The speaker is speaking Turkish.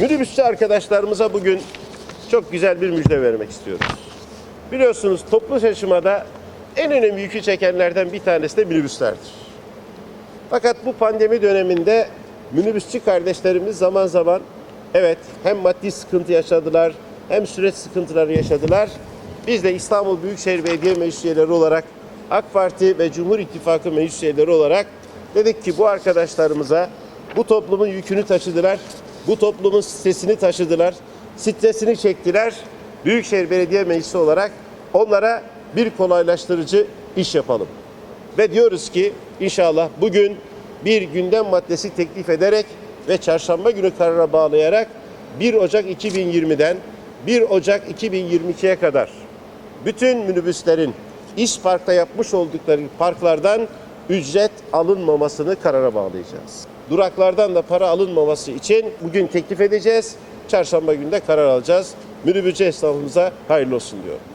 Minibüsçü arkadaşlarımıza bugün çok güzel bir müjde vermek istiyoruz. Biliyorsunuz toplu taşımada en önemli yükü çekenlerden bir tanesi de minibüslerdir. Fakat bu pandemi döneminde minibüsçü kardeşlerimiz zaman zaman evet hem maddi sıkıntı yaşadılar hem süreç sıkıntıları yaşadılar. Biz de İstanbul Büyükşehir Belediye Meclis üyeleri olarak AK Parti ve Cumhur İttifakı meclis üyeleri olarak dedik ki bu arkadaşlarımıza bu toplumun yükünü taşıdılar. Bu toplumun stresini taşıdılar. Stresini çektiler. Büyükşehir Belediye Meclisi olarak onlara bir kolaylaştırıcı iş yapalım. Ve diyoruz ki inşallah bugün bir gündem maddesi teklif ederek ve çarşamba günü karara bağlayarak 1 Ocak 2020'den 1 Ocak 2022'ye kadar bütün minibüslerin iş parkta yapmış oldukları parklardan ücret alınmamasını karara bağlayacağız. Duraklardan da para alınmaması için bugün teklif edeceğiz. Çarşamba günü de karar alacağız. Minibüsçü esnafımıza hayırlı olsun diyorum.